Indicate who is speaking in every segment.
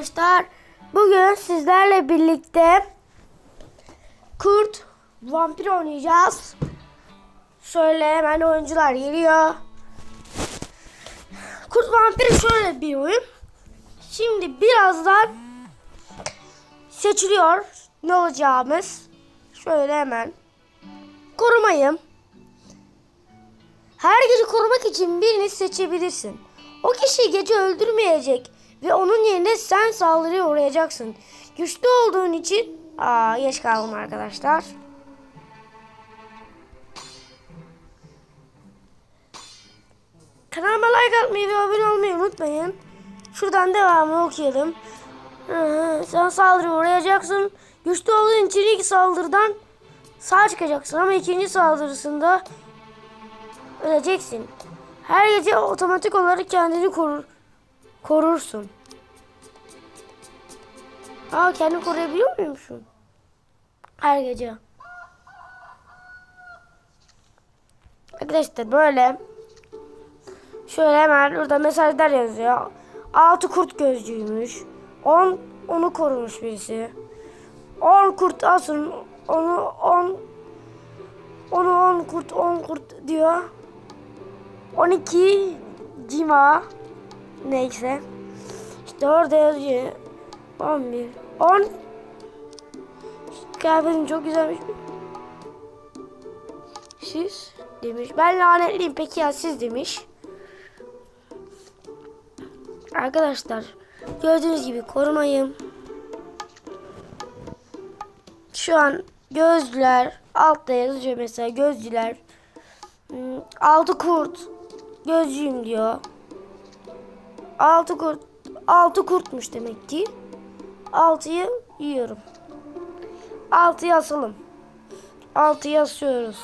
Speaker 1: arkadaşlar. Bugün sizlerle birlikte kurt vampir oynayacağız. Şöyle hemen oyuncular geliyor. Kurt vampir şöyle bir oyun. Şimdi birazdan seçiliyor ne olacağımız. Şöyle hemen korumayım. Her gece korumak için birini seçebilirsin. O kişiyi gece öldürmeyecek ve onun yerine sen saldırıya uğrayacaksın. Güçlü olduğun için... Aa geç kaldım arkadaşlar. Kanalıma like atmayı ve abone olmayı unutmayın. Şuradan devamını okuyalım. Sen saldırıya uğrayacaksın. Güçlü olduğun için ilk saldırıdan sağ çıkacaksın ama ikinci saldırısında öleceksin. Her gece otomatik olarak kendini korur, korursun. Aa kendini koruyabiliyor muymuşsun? Her gece. Arkadaşlar böyle. Şöyle hemen burada mesajlar yazıyor. Altı kurt gözcüymüş. 10 onu korumuş birisi. 10 kurt asın onu 10 onu 10 kurt 10 kurt diyor. 12 cima neyse. İşte orada yazıyor. 11 10 Kıyafetin çok güzelmiş. Siz demiş. Ben lanetliyim peki ya siz demiş. Arkadaşlar gördüğünüz gibi korumayım. Şu an gözlüler altta yazıyor mesela gözlüler. Hmm, Altı kurt gözcüyüm diyor. Altı kurt altı kurtmuş demek ki. Altıyı yiyorum. Altıyı asalım. Altıyı asıyoruz.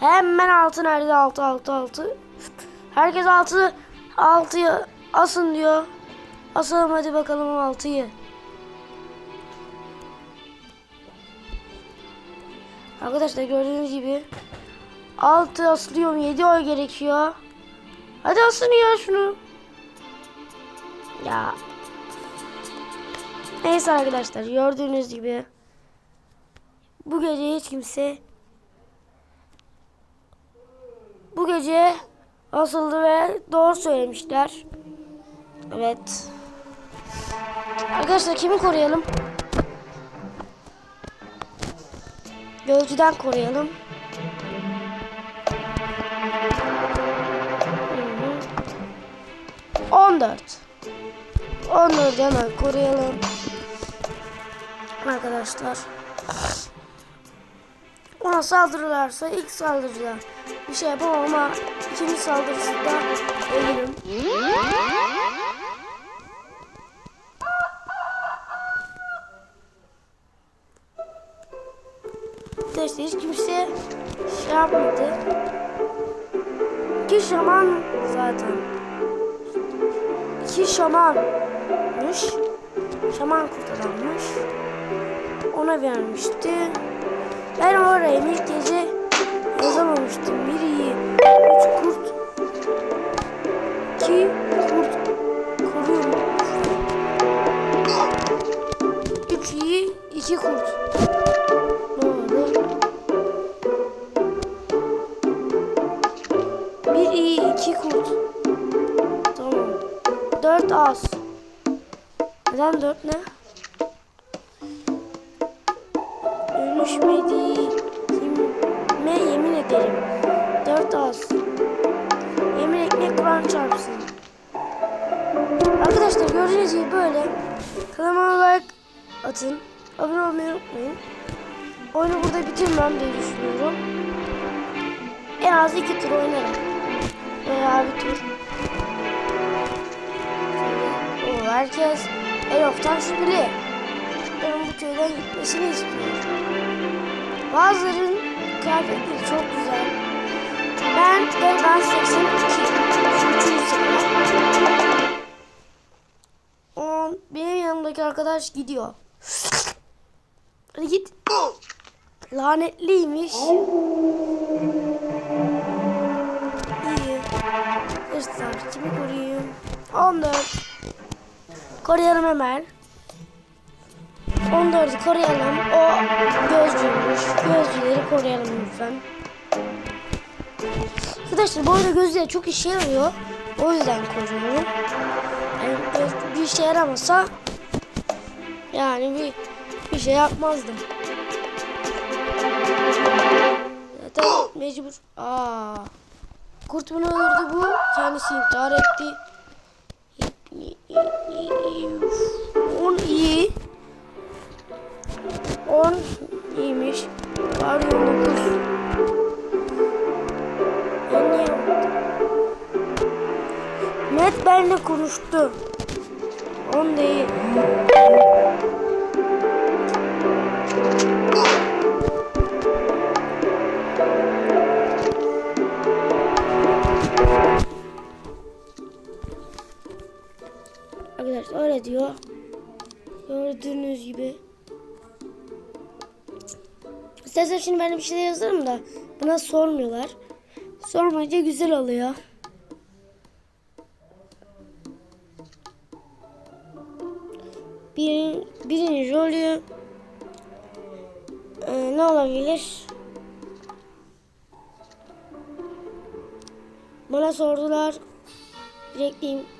Speaker 1: Hemen altı nerede? Altı altı altı. Herkes altı altıyı asın diyor. Asalım hadi bakalım o altıyı. Arkadaşlar gördüğünüz gibi altı asılıyorum 7 oy gerekiyor. Hadi asın ya şunu. Ya. Neyse arkadaşlar gördüğünüz gibi bu gece hiç kimse bu gece asıldı ve doğru söylemişler. Evet. Arkadaşlar kimi koruyalım? Gözcüden koruyalım. Hı hı. 14. 14 hemen koruyalım. Arkadaşlar. Ona saldırırlarsa ilk saldırıda bir şey yapamam ama ikinci saldırısında ölürüm. Arkadaşlar hiç kimse şey yapmadı. İki şaman zaten. İki şamanmış. Şaman kurtaranmış. Ona vermişti. Ben oraya ilk gece yazamamıştım. Bir iyi, üç kurt, iki kurt koruyorum. Üç iyi, iki kurt. Doğru. Bir iyi, iki kurt. Tamam. Dört az. Neden dört ne? Dönüşmedi. Kime yemin ederim. Dört az. Yemin ekmek Kur'an çarpsın. Arkadaşlar gördüğünüz gibi böyle. Kanalıma like atın. Abone olmayı unutmayın. Oyunu burada bitirmem diye düşünüyorum. En az iki tur oynarım. Veya bir tur. Oo, herkes Elof'tan şüpheli. Benim bu köyden gitmesini istiyor. Bazıların kıyafetleri çok güzel. Ben ve ben 82. Üçüncü sınıf. O benim yanımdaki arkadaş gidiyor. Hadi git. Lanetliymiş. Koruyalım hemen. 14'ü koruyalım. O gözcüymüş. Gözcüleri koruyalım lütfen. Arkadaşlar bu arada gözlüğe çok işe yarıyor. O yüzden koruyorum. Yani bir işe yaramasa yani bir bir şey yapmazdım. Zaten mecbur. Aa. Kurt bunu öldürdü bu. Kendisi intihar etti. 10 Arkadaşlar öyle diyor. Gördüğünüz gibi. İstersen şimdi ben bir şeyler yazarım da bana sormuyorlar. Sormayınca güzel oluyor. Bir, birinci rolü Ee, ne olabilir? Bana sordular. Bekleyeyim.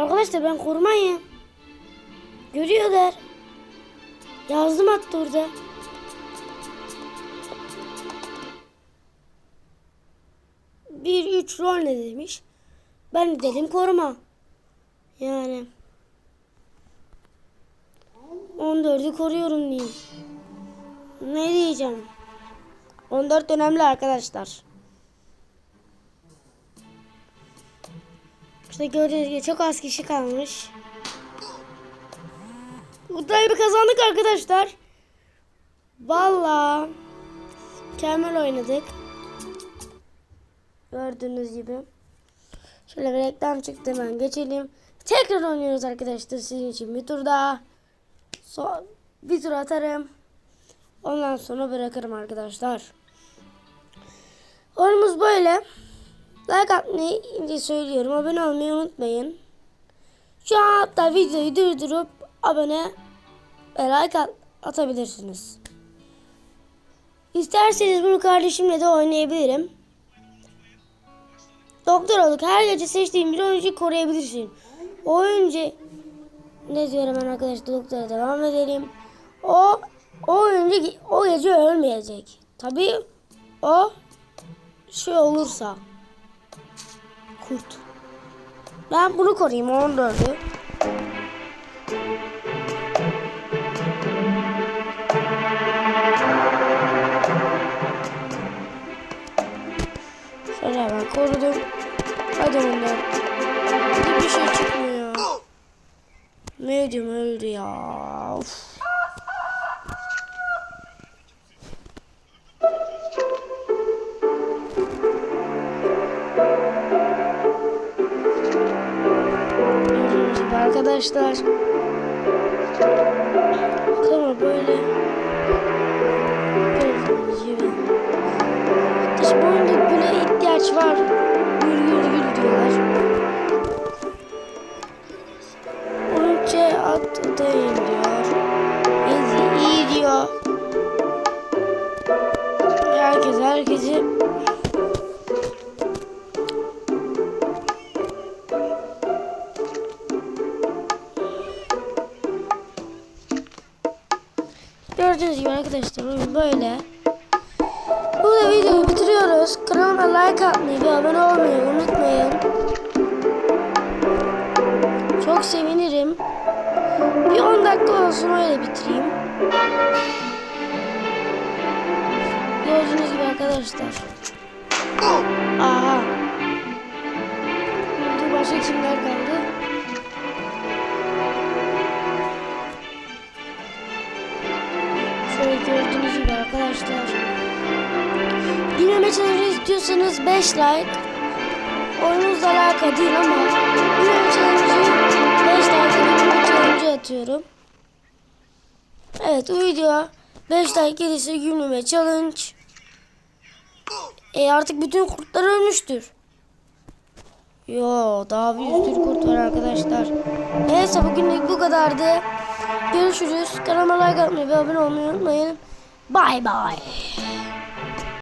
Speaker 1: Arkadaşlar ben korumayım. Görüyorlar. Yazdım hatta orada. Bir üç rol ne demiş? Ben de dedim koruma. Yani. 14'ü koruyorum diyeyim. Ne diyeceğim? 14 önemli arkadaşlar. İşte gördüğünüz gibi çok az kişi kalmış. Kutlayı bir kazandık arkadaşlar. Valla. Mükemmel oynadık. Gördüğünüz gibi. Şöyle bir reklam çıktı hemen geçelim. Tekrar oynuyoruz arkadaşlar sizin için bir tur daha. So bir tur atarım. Ondan sonra bırakırım arkadaşlar. Oyunumuz böyle. Like atmayı söylüyorum. Abone olmayı unutmayın. Şu an hatta videoyu durdurup abone ve like at- atabilirsiniz. İsterseniz bunu kardeşimle de oynayabilirim. Doktor olduk. Her gece seçtiğin bir oyuncuyu koruyabilirsin. O oyuncu ne diyorum ben arkadaşlar doktora devam edelim. O o oyuncu o gece ölmeyecek. Tabii o şey olursa kurt. Ben bunu koruyayım 14'ü. Şöyle ben korudum. Hadi onlar. Bir şey çıkmıyor. Medium öldü ya. Of. Arkadaşlar. Ama böyle gördüğünüz gibi. İşte oyunda güle ihtiyaç var. Gül gül gül diyorlar. Oldukça at atayım diyor. İyi, iyi diyor. Herkes herkesi arkadaşlar oyun böyle. Burada videoyu bitiriyoruz. Kanalıma like atmayı ve abone olmayı unutmayın. Çok sevinirim. Bir 10 dakika olsun öyle bitireyim. Gördüğünüz gibi arkadaşlar. Aha. Dur başka kimler kaldı? gördüğünüz gibi arkadaşlar. Bilmeme challenge istiyorsanız 5 like. Oyunuzla alaka değil ama bilmeme challenge'ı 5 like bilmeme challenge atıyorum. Evet bu video 5 like gelirse gülmeme challenge. E artık bütün kurtlar ölmüştür. Yo daha bir sürü kurt var arkadaşlar. Neyse bugünlük bu kadardı. Görüşürüz. Kanalıma like atmayı ve abone olmayı unutmayın. Bay bay.